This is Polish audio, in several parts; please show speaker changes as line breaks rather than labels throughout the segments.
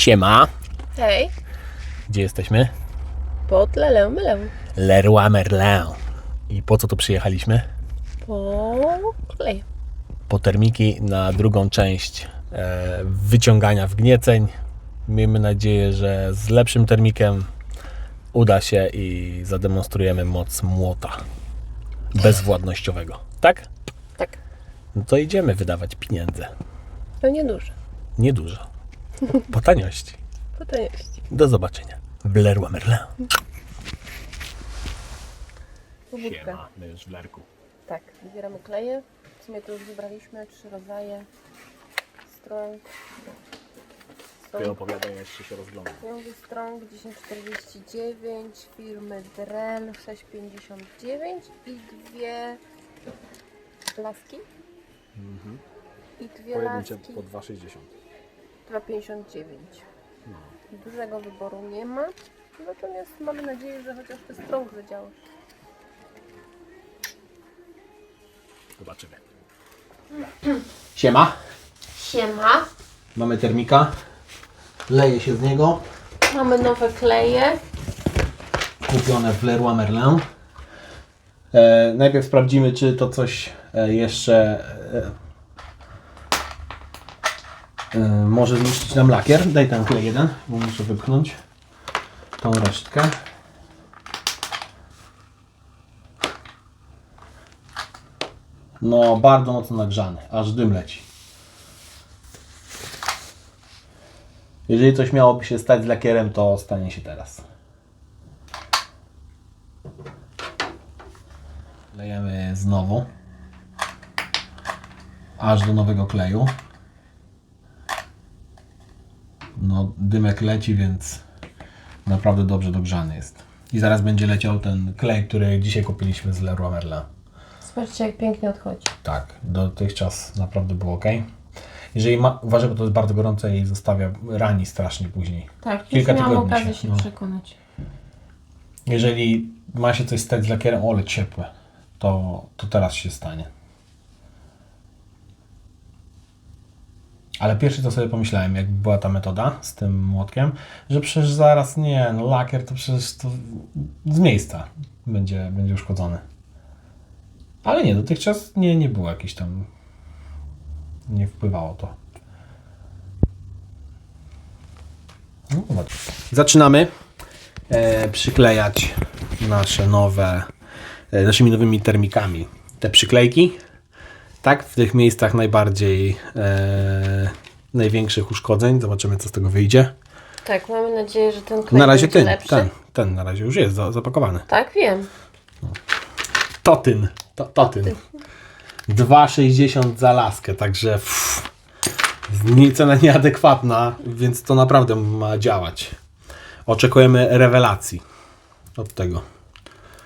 Siema,
Hej,
gdzie jesteśmy?
pod Lelę Mylę.
Leroy Merlin. I po co tu przyjechaliśmy?
Po klej.
Po termiki na drugą część e, wyciągania wgnieceń. Miejmy nadzieję, że z lepszym termikiem uda się i zademonstrujemy moc młota bezwładnościowego. Tak?
Tak,
No to idziemy wydawać pieniądze.
to nieduże.
Niedużo. Po taniości.
Po taniości.
Do zobaczenia w Leroy Merlin.
Pobudka.
my już w Lerku.
Tak, wybieramy kleje. W sumie to już wybraliśmy trzy rodzaje. Strong.
Ty opowiadaj, jeszcze się rozglądam.
Ciągi Strong 1049 firmy Drell 659 i dwie laski. I dwie laski
2,60.
259. Dużego wyboru nie ma. Natomiast mamy nadzieję, że chociaż ten Strong zadziała.
Zobaczymy. Siema.
Siema.
Mamy termika. Leje się z niego.
Mamy nowe kleje.
Kupione w Leroy Merlin. E, najpierw sprawdzimy, czy to coś e, jeszcze e, może zniszczyć nam lakier. Daj ten klej jeden, bo muszę wypchnąć tą resztkę. No, bardzo mocno nagrzany, aż dym leci. Jeżeli coś miałoby się stać z lakierem, to stanie się teraz. Lejemy znowu. Aż do nowego kleju. No, dymek leci, więc naprawdę dobrze dogrzany jest. I zaraz będzie leciał ten klej, który dzisiaj kupiliśmy z Leroy Merlin.
Zobaczcie, jak pięknie odchodzi.
Tak, dotychczas naprawdę było ok. Jeżeli ma, bo to jest bardzo gorące i zostawia rani strasznie później.
Tak,
Kilka
już miałam okazję
się,
się,
no.
przekonać.
Jeżeli ma się coś stać z lakierem, ole ciepłe, to, to teraz się stanie. Ale pierwsze co sobie pomyślałem, jak była ta metoda z tym młotkiem, że przecież zaraz nie, no lakier to przecież to z miejsca będzie, będzie uszkodzony. Ale nie, dotychczas nie, nie było jakieś tam, nie wpływało to. No. Zaczynamy e, przyklejać nasze nowe, e, naszymi nowymi termikami. Te przyklejki, tak, w tych miejscach najbardziej, e, największych uszkodzeń. Zobaczymy, co z tego wyjdzie.
Tak, mamy nadzieję, że ten klej
Na razie
będzie
ten,
lepszy.
ten, ten na razie już jest za- zapakowany.
Tak, wiem.
Totyn, to, totyn. 2,60 za laskę, także pff, nie- cena nieadekwatna, więc to naprawdę ma działać. Oczekujemy rewelacji od tego.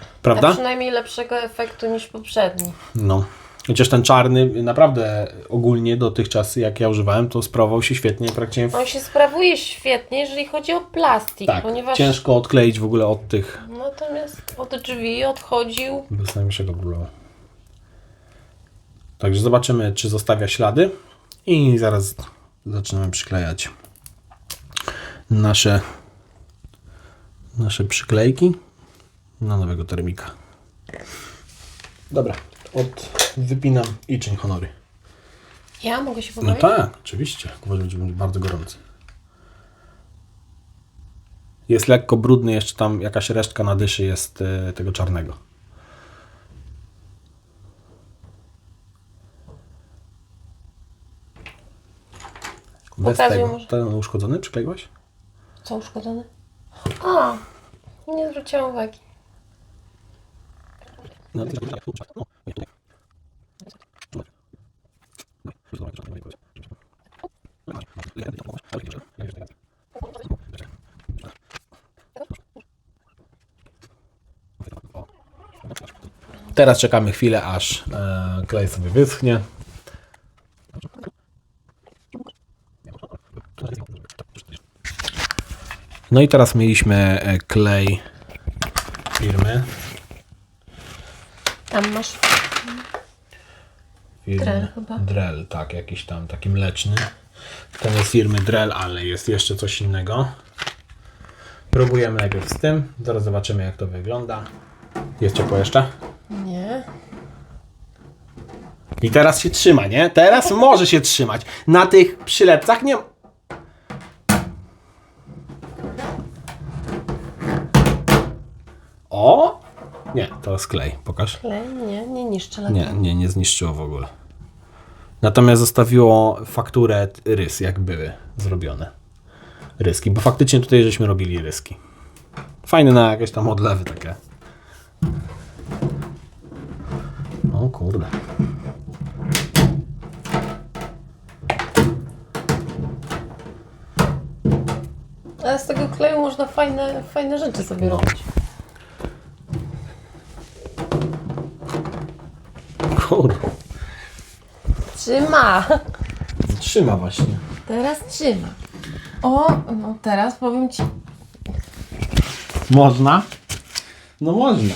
A
Prawda?
przynajmniej lepszego efektu niż poprzedni.
No. Chociaż ten czarny naprawdę ogólnie dotychczas jak ja używałem, to sprawował się świetnie praktycznie. W...
On się sprawuje świetnie, jeżeli chodzi o plastik,
Tak,
ponieważ
ciężko odkleić w ogóle od tych
natomiast od drzwi odchodził.
bez najmniejszego problemu. Także zobaczymy, czy zostawia ślady i zaraz zaczynamy przyklejać nasze nasze przyklejki na nowego termika. Dobra, od wypinam i czyń honory.
Ja mogę się
No
pobawić?
tak, oczywiście. Uważam, że będzie bardzo gorący. Jest lekko brudny, jeszcze tam jakaś resztka na dyszy jest e, tego czarnego. Bez
Pokazuj
tego.
może.
Ten uszkodzony przykleiłaś?
Co uszkodzony? A, nie zwróciłam uwagi.
No, Teraz czekamy chwilę, aż e, klej sobie wyschnie. No i teraz mieliśmy e, klej firmy.
Tam masz.
firmy
Drell chyba.
Drell, tak, jakiś tam taki mleczny. Ten jest firmy Drell, ale jest jeszcze coś innego. Próbujemy najpierw z tym, zaraz zobaczymy jak to wygląda. Jest ciepło jeszcze? I teraz się trzyma, nie? Teraz może się trzymać. Na tych przylepcach nie... O! Nie, to jest klej. Pokaż.
Klej? Nie, nie niszczy
Nie, nie, nie zniszczyło w ogóle. Natomiast zostawiło fakturę rys, jak były zrobione. Ryski, bo faktycznie tutaj żeśmy robili ryski. Fajne na jakieś tam odlewy takie. O kurde.
Ale z tego kleju można fajne, fajne rzeczy sobie robić.
Kurde.
Trzyma!
Trzyma właśnie.
Teraz trzyma. O, no teraz powiem Ci,
Można? No można.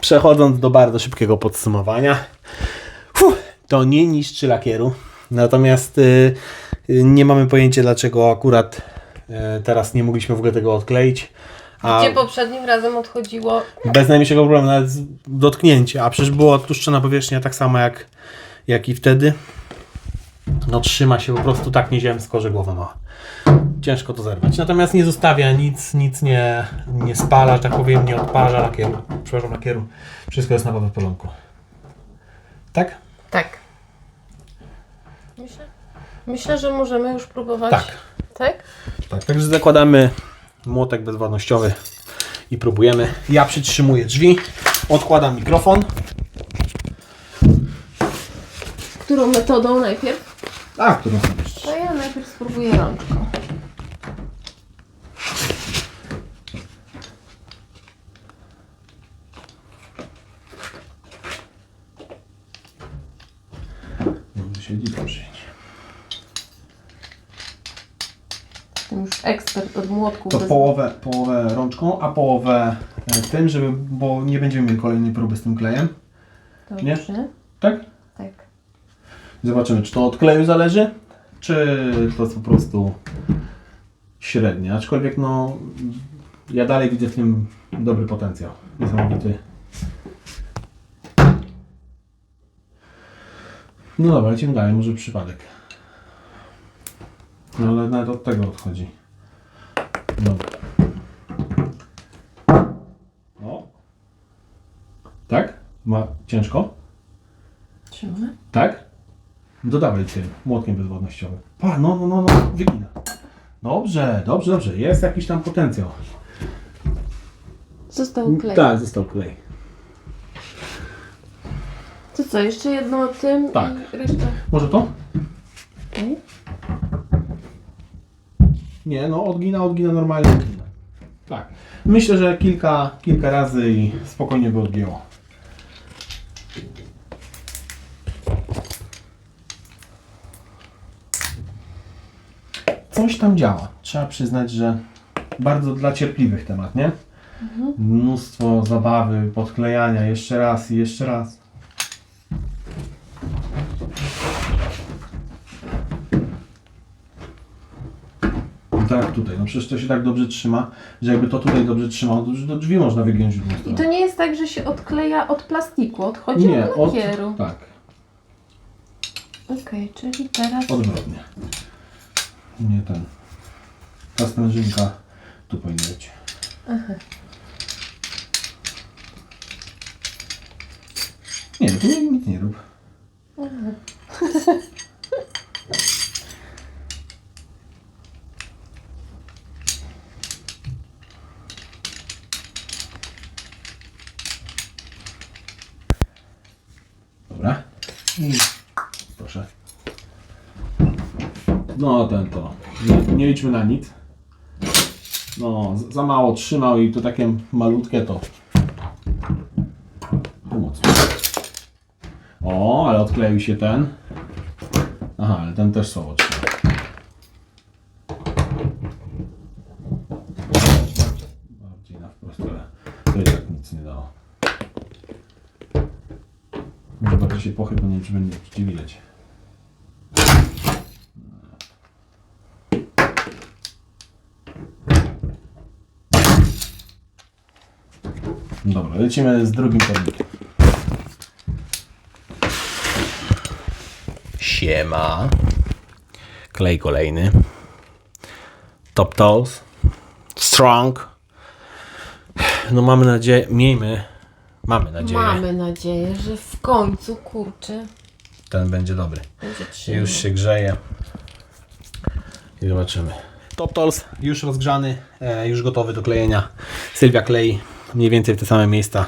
Przechodząc do bardzo szybkiego podsumowania. Fuh, to nie niszczy lakieru. Natomiast y, y, nie mamy pojęcia, dlaczego akurat y, teraz nie mogliśmy w ogóle tego odkleić. A
gdzie poprzednim razem odchodziło
bez najmniejszego problemu, nawet z- dotknięcia. A przecież była odtłuszczona powierzchnia tak samo jak, jak i wtedy. No trzyma się po prostu tak nieziemsko, że głowa ma. Ciężko to zerwać. Natomiast nie zostawia nic, nic nie, nie spala, że tak powiem, nie odparza lakieru. Przepraszam, lakieru. Wszystko jest na w porządku. Tak?
Tak. Myślę, myślę, że możemy już próbować.
Tak.
Tak?
Tak, także zakładamy młotek bezwładnościowy i próbujemy. Ja przytrzymuję drzwi, odkładam mikrofon.
Którą metodą najpierw?
A, którą chcesz?
To ja najpierw spróbuję rączką.
Dobrze siedzi, dobrze.
Jestem już młotków.
To
bez-
połowę, połowę rączką, a połowę e, tym, żeby, bo nie będziemy mieli kolejnej próby z tym klejem. nie?
Dobrze.
Tak?
Tak.
Zobaczymy, czy to od kleju zależy, czy to jest po prostu średnie. Aczkolwiek no, ja dalej widzę w tym dobry potencjał. Niesamowity. No dobra, lecimy dalej, może przypadek. No ale nawet od tego odchodzi. Dobra. O. Tak? Ma ciężko?
Trzymamy.
Tak? Dodawaj tym młotkiem bezwładnościowym. Pa, no, no, no, no, wygina. Dobrze, dobrze, dobrze. Jest jakiś tam potencjał.
Został klej.
Tak, został klej.
To co, jeszcze jedno o tym
Tak.
i resztę.
Może to? Nie, no odgina, odgina normalnie. Odgina. Tak. Myślę, że kilka, kilka razy i spokojnie by odgięło. Coś tam działa. Trzeba przyznać, że bardzo dla cierpliwych temat, nie? Mnóstwo zabawy, podklejania, jeszcze raz i jeszcze raz. No przecież to się tak dobrze trzyma, że jakby to tutaj dobrze trzymało, to już do drzwi można wygiąć w drugą
I
stronę.
to nie jest tak, że się odkleja od plastiku, odchodzi od
od,
lakieru.
tak,
Okej, czyli teraz
odwrotnie. Nie ten. Ta sprężynka tu powinna być. Nie, no nic nie rób. No ten to. Nie, nie liczmy na nic. No, za mało trzymał i to takie malutkie to. Pomoc. O, ale odkleił się ten. Aha, ale ten też słabo trzyma. Bardziej na wprost, ale to i tak nic nie dało. Może bardziej się pochyl, bo nie wiem, czy będzie widać. Lecimy z drugim termikiem. Siema. Klej kolejny. Top Toes. Strong. No mamy nadzieję, miejmy, mamy nadzieję,
Mamy nadzieję, że w końcu, kurczę,
ten będzie dobry.
będzie trzymał.
Już się grzeje. I zobaczymy. Top Tools już rozgrzany, e, już gotowy do klejenia. Sylwia klei mniej więcej w te same miejsca.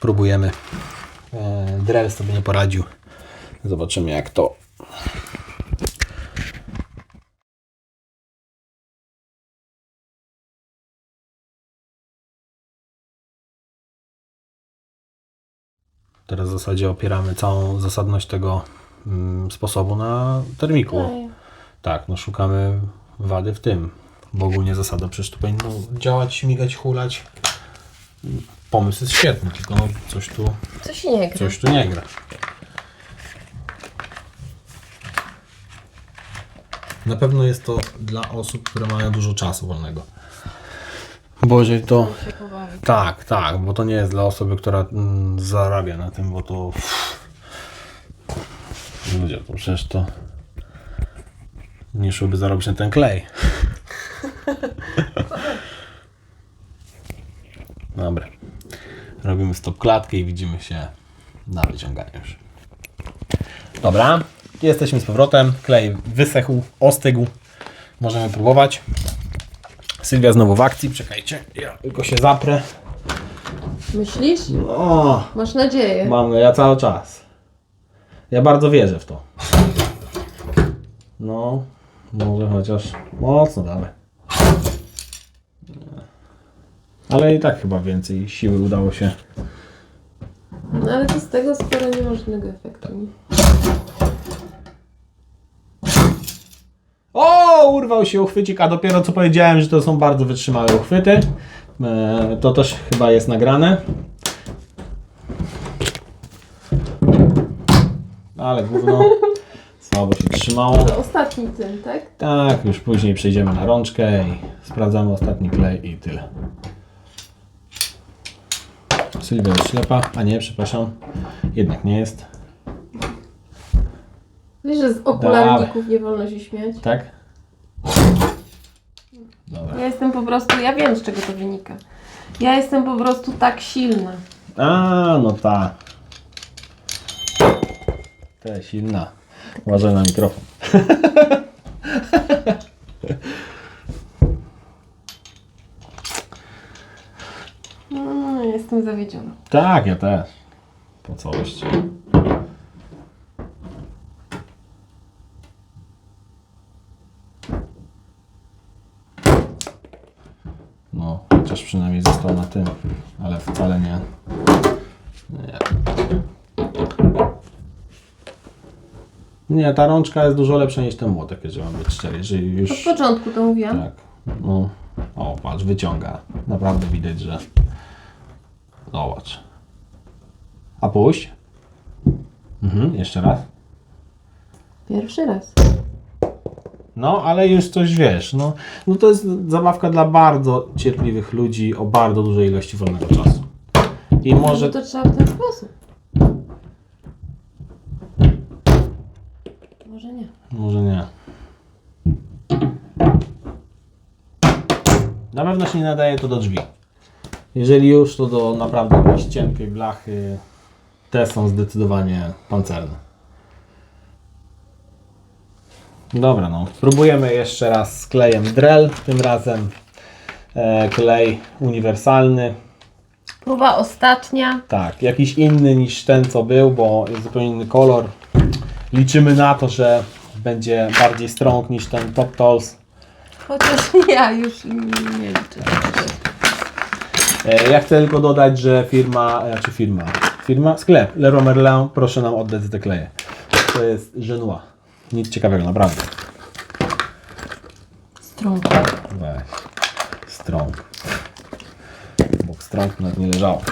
Próbujemy. E, Drell sobie nie poradził. Zobaczymy jak to. Teraz w zasadzie opieramy całą zasadność tego mm, sposobu na termiku.
Ej,
Tak, no szukamy wady w tym. Bo ogólnie zasada przecież tu powinno działać, śmigać, hulać. Pomysł jest świetny, tylko no coś tu,
Coś nie gra.
coś tu nie gra. Na pewno jest to dla osób, które mają dużo czasu wolnego. Bo jeżeli to...
się.
Tak, tak, bo to nie jest dla osoby, która mm, zarabia na tym, bo to. Ludzie, to przecież to. Nie szłoby zarobić na ten klej. Dobra. Robimy stop klatkę i widzimy się na wyciąganiu już. Dobra, jesteśmy z powrotem. Klej wysechł, ostygł. Możemy próbować. Sylwia znowu w akcji. Czekajcie, ja tylko się zaprę.
Myślisz?
O,
Masz nadzieję.
mam ja cały czas. Ja bardzo wierzę w to. No, może chociaż mocno dalej. Ale i tak chyba więcej siły udało się.
No ale to z tego sporo nie ma żadnego efektu.
O, urwał się uchwycik, a dopiero co powiedziałem, że to są bardzo wytrzymałe uchwyty. E, to też chyba jest nagrane. Ale gówno słabo się trzymało.
To ostatni ten, tak?
Tak, już później przejdziemy na rączkę i sprawdzamy ostatni klej i tyle. Sylwia jest ślepa, a nie, przepraszam, jednak nie jest,
Wiesz, że z okularników nie wolno się śmiać?
tak? Dobra.
Ja jestem po prostu, ja wiem z czego to wynika. Ja jestem po prostu tak silna.
A, no ta. Ta silna. Uważaj na mikrofon.
Jestem zawiedziona.
Tak, ja też. Po całości. No, chociaż przynajmniej został na tym, ale wcale nie. Nie. Nie, ta rączka jest dużo lepsza niż ten młotek, jeżeli mam być szczery. Jeżeli
Od
już.
początku to mówiłam.
Tak. No. O, patrz, wyciąga. Naprawdę widać, że. Zobacz. A puść. Mhm, jeszcze raz.
Pierwszy raz.
No, ale już coś wiesz. No, no to jest zabawka dla bardzo cierpliwych ludzi o bardzo dużej ilości wolnego czasu. I może.
Może to trzeba w ten sposób. Może nie.
Może nie. Na pewno się nie nadaje to do drzwi. Jeżeli już, to do naprawdę jakiejś cienkiej blachy. Te są zdecydowanie pancerne. Dobra, no. Spróbujemy jeszcze raz z klejem Drell. Tym razem e, klej uniwersalny.
Próba ostatnia.
Tak, jakiś inny niż ten, co był, bo jest zupełnie inny kolor. Liczymy na to, że będzie bardziej strong niż ten Top Tools.
Chociaż ja już nie liczę.
E, ja chcę tylko dodać, że firma, e, czy firma, firma, sklep Leroy Merlin, proszę nam oddać te kleje. To jest Genua. Nic ciekawego, naprawdę.
Strąg.
Weź. Strąg. Obok strąg nawet nie leżało.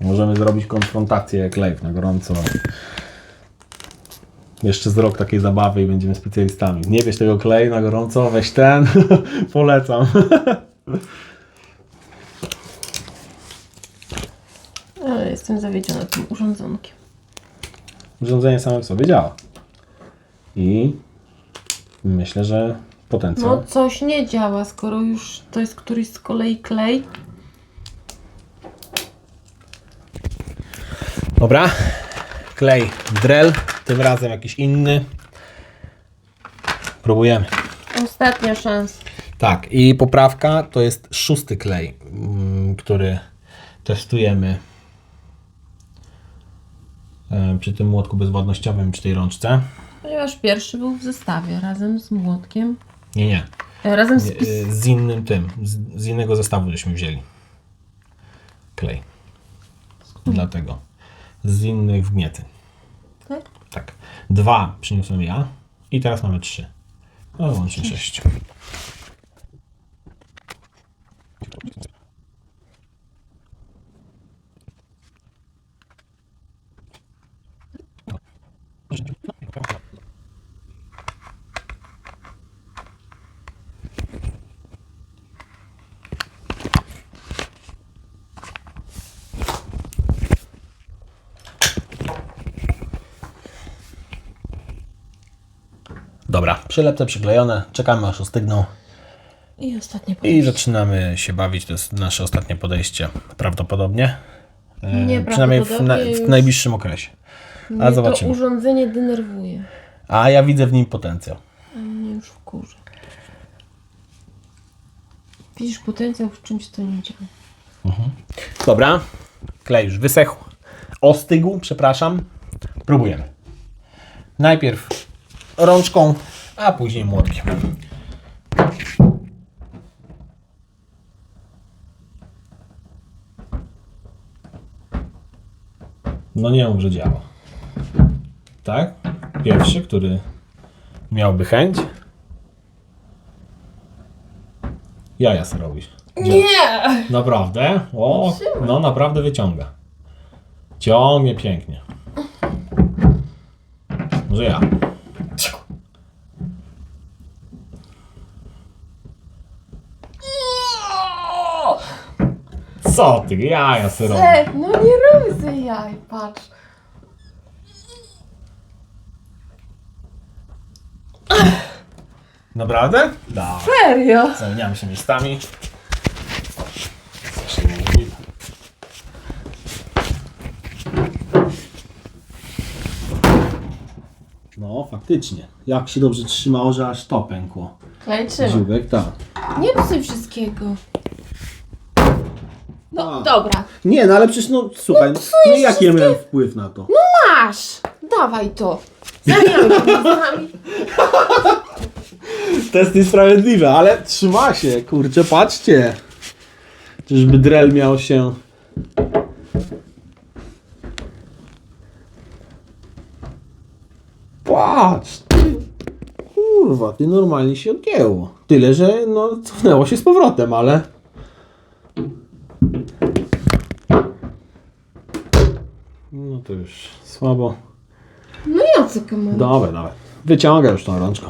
Możemy zrobić konfrontację klejów na gorąco. Jeszcze z rok takiej zabawy i będziemy specjalistami. Nie wiesz tego klej na gorąco, weź ten. Polecam.
Ale jestem zawiedziona tym urządzonkiem.
Urządzenie samo w sobie działa. I myślę, że potencjał.
No coś nie działa, skoro już to jest któryś z kolei klej.
Dobra. Klej drel, tym razem jakiś inny. Próbujemy.
Ostatnia szansa.
Tak, i poprawka to jest szósty klej, mm, który testujemy e, przy tym młotku bezwładnościowym, przy tej rączce.
Ponieważ pierwszy był w zestawie razem z młotkiem.
Nie, nie.
E, Razem z
e, Z innym tym, z, z innego zestawu żeśmy wzięli. Klej. Dlatego. Z innych wgniety.
Tak?
2 przyniosłem ja i teraz mamy 3. No, łącznie 6. przylepce przyklejone, czekamy aż ostygną
I ostatnie
i
podejście.
zaczynamy się bawić. To jest nasze ostatnie podejście prawdopodobnie. E,
Nie
przynajmniej w, na, w najbliższym okresie.
Mnie
A zobaczymy.
to urządzenie denerwuje.
A ja widzę w nim potencjał.
A mnie już wkurza. Widzisz potencjał w czymś, co nie działa.
Dobra, klej już wysechł. Ostygł, przepraszam. Próbujemy. Najpierw rączką, a później młotkiem. No nie mów, że działa. Tak? Pierwszy, który miałby chęć. Jaja se robisz.
Nie!
Naprawdę? O, no naprawdę wyciąga. Ciągnie pięknie. Może ja. Co ty, jaja se robi.
No nie robię sobie jaj, patrz.
Naprawdę? Da.
Serio?
Zamieniamy się miejscami. No, faktycznie. Jak się dobrze trzymało, że aż to pękło.
Klejczymy.
Dziubek, tak.
Nie psuj wszystkiego. No
A.
dobra.
Nie, no ale przecież no słuchaj, no, no jaki ja miałem wpływ na to?
Masz! Dawaj to. Zamieniamy się miejscami.
To jest niesprawiedliwe, ale trzyma się, kurczę, patrzcie. Czyżby drel miał się... Patrz, ty. Kurwa, ty normalnie się odgięło. Tyle, że no cofnęło się z powrotem, ale... No to już słabo.
No ja co kamerę.
Dobra, dobra. Wyciągaj już tą rączką.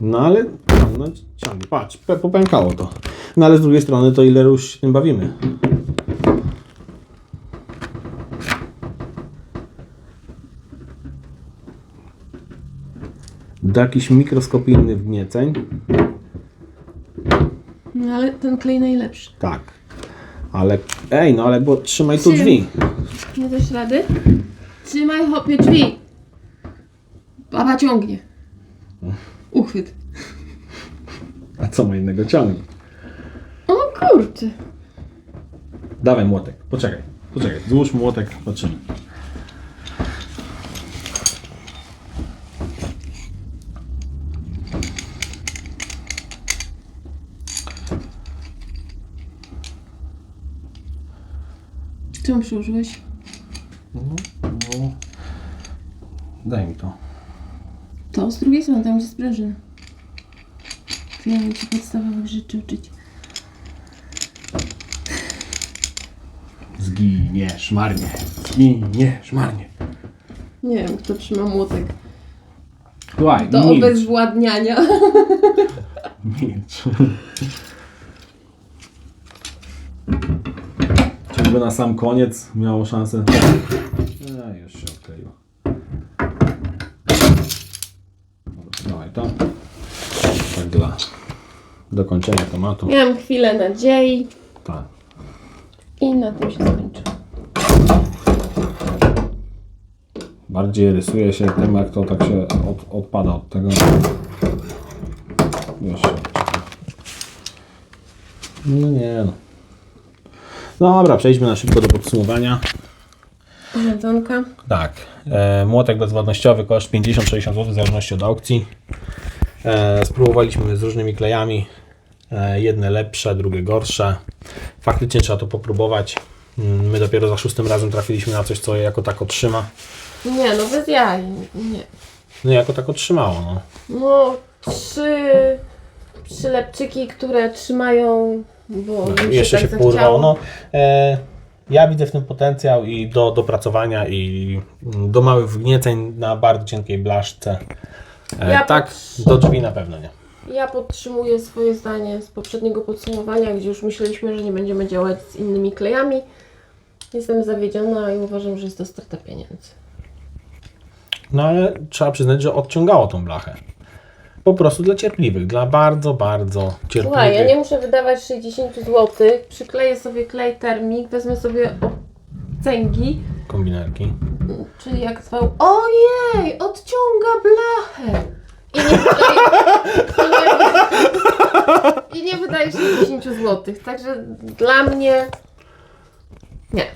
No ale no, ciągnie. Patrz, pe- popękało to. No ale z drugiej strony to ile już się tym bawimy. Do jakiś mikroskopijny wgnieceń.
No ale ten klej najlepszy.
Tak. Ale, ej, no ale bo trzymaj tu drzwi.
Nie dasz rady? Trzymaj hopie drzwi. Baba ciągnie. Uchwyt.
A co ma innego ciągnie?
O kurczę.
Dawaj młotek. Poczekaj, poczekaj. Złóż młotek, patrzymy.
Czemu przyłożyłeś?
No, daj mi to.
To z drugiej strony, tam gdzie sprężyna. Chciałam ci podstawowych rzeczy uczyć.
Zginiesz marnie. Zginiesz marnie.
Nie wiem, kto trzyma młotek
Słuchaj,
do
milcz.
obezwładniania.
Milcz. Czyżby na sam koniec miało szansę? A, już się odkleiło. Dobra, Dawaj to. Tak dla dokończenia tematu.
Miałam chwilę nadziei
Tak.
i na tym się skończy.
Bardziej rysuje się tym, jak to tak się od, odpada od tego. Odczepia. No nie no. Dobra, przejdźmy na szybko do podsumowania.
Jedzonka.
Tak, e, młotek bezwładnościowy koszt 50-60 zł w zależności od aukcji. E, spróbowaliśmy z różnymi klejami. E, jedne lepsze, drugie gorsze. Faktycznie trzeba to popróbować. Mm, My dopiero za szóstym razem trafiliśmy na coś, co jako tak otrzyma.
Nie, no bez jaj. Nie.
No jako tak otrzymało, no.
No, trzy przylepczyki, które trzymają, bo
No, Jeszcze się
tak
porwał. No, e, ja widzę w tym potencjał i do dopracowania i mm, do małych wgnieceń na bardzo cienkiej blaszce. E,
Ja
tak,
patrzę-
do drzwi na pewno nie.
Ja podtrzymuję swoje zdanie z poprzedniego podsumowania, gdzie już myśleliśmy, że nie będziemy działać z innymi klejami. Jestem zawiedziona i uważam, że jest to strata pieniędzy.
No ale trzeba przyznać, że odciągało tą blachę. Po prostu dla cierpliwych, dla bardzo, bardzo cierpliwych.
Słuchaj, ja nie muszę wydawać 60 zł, przykleję sobie klej termik, wezmę sobie cęgi,
Kombinerki.
czyli jak zwał, ojej, odciąga blachę. I nie wydaje, i nie, i nie wydaje 60 zł. Także dla mnie nie.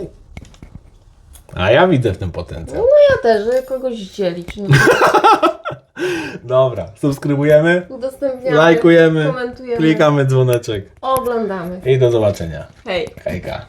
A ja widzę w tym potencjał.
Ja też, że kogoś dzielić. No,
Dobra, subskrybujemy,
udostępniamy,
lajkujemy,
komentujemy,
klikamy dzwoneczek
oglądamy.
i do zobaczenia.
Hej.
Hejka.